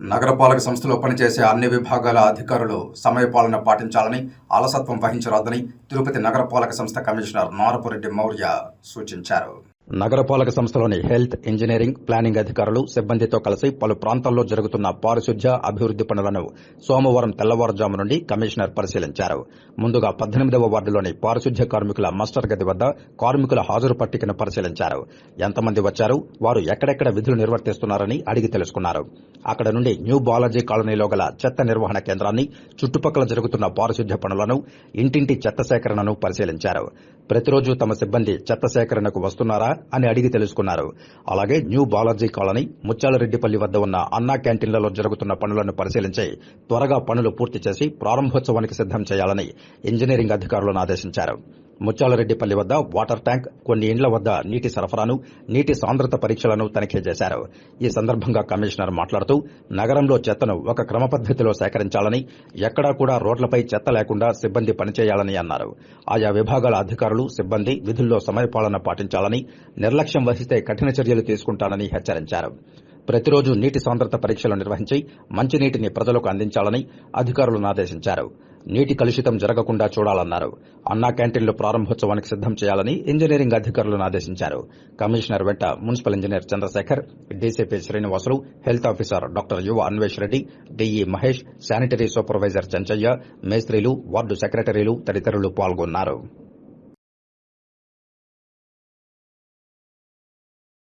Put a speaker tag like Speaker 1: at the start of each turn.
Speaker 1: నగరపాలక సంస్థలో పనిచేసే అన్ని విభాగాల అధికారులు సమయపాలన పాటించాలని అలసత్వం వహించరాదని తిరుపతి నగరపాలక సంస్థ కమిషనర్ నారపురెడ్డి మౌర్య సూచించారు. నగరపాలక సంస్థలోని హెల్త్ ఇంజనీరింగ్ ప్లానింగ్ అధికారులు సిబ్బందితో కలిసి పలు ప్రాంతాల్లో జరుగుతున్న పారిశుధ్య అభివృద్ది పనులను సోమవారం తెల్లవారుజాము నుండి కమిషనర్ పరిశీలించారు. ముందుగా పద్దెనిమిదవ వార్డులోని పారిశుధ్య కార్మికుల మాస్టర్ గది వద్ద కార్మికుల హాజరు పట్టికను పరిశీలించారు. ఎంతమంది వచ్చారు? వారు ఎక్కడెక్కడ విధులు నిర్వర్తిస్తున్నారని అడిగి తెలుసుకున్నారు. అక్కడ నుండి న్యూ బాలాజీ కాలనీలో గల చెత్త నిర్వహణ కేంద్రాన్ని చుట్టుపక్కల జరుగుతున్న పారిశుధ్య పనులను ఇంటింటి చెత్త సేకరణను పరిశీలించారు. ప్రతిరోజు తమ సిబ్బంది చెత్త సేకరణకు వస్తున్నారా? అని అడిగి తెలుసుకున్నారు. అలాగే న్యూ బాలాజీ కాలనీ ముత్యాలరెడ్డిపల్లి వద్ద ఉన్న అన్నా క్యాంటీన్లలో జరుగుతున్న పనులను పరిశీలించి త్వరగా పనులు పూర్తి చేసి ప్రారంభోత్సవానికి సిద్దం చేయాలని ఇంజనీరింగ్ అధికారులను ఆదేశించారు. ముత్యాలరెడ్డిపల్లి వద్ద వాటర్ ట్యాంక్ కొన్ని ఇండ్ల వద్ద నీటి సరఫరాను నీటి సాంద్రత పరీక్షలను తనిఖీ చేశారు. ఈ సందర్భంగా కమిషనర్ మాట్లాడుతూ నగరంలో చెత్తను ఒక క్రమ పద్ధతిలో సేకరించాలని ఎక్కడా కూడా రోడ్లపై చెత్త లేకుండా సిబ్బంది పనిచేయాలని అన్నారు. ఆయా విభాగాల అధికారులు సిబ్బంది విధుల్లో సమయపాలన పాటించాలని నిర్లక్ష్యం వహిస్తే కఠిన చర్యలు తీసుకుంటానని హెచ్చరించారు. ప్రతిరోజు నీటి సాంద్రత పరీక్షలు నిర్వహించి మంచినీటిని ప్రజలకు అందించాలని అధికారులను ఆదేశించారు. నీటి కలుషితం జరగకుండా చూడాలన్నారు. అన్నా క్యాంటీన్లు ప్రారంభోత్సవానికి సిద్దం చేయాలని ఇంజనీరింగ్ అధికారులను ఆదేశించారు. కమిషనర్ వెంట municipal engineer Chandrashekar DCP Srinivasulu health officer doctor Yuva Anvesh Reddy DE Mahesh sanitary supervisor Chenchaiah మేస్త్రీలు ward సెక్రటరీలు తదితరులు పాల్గొన్నారు.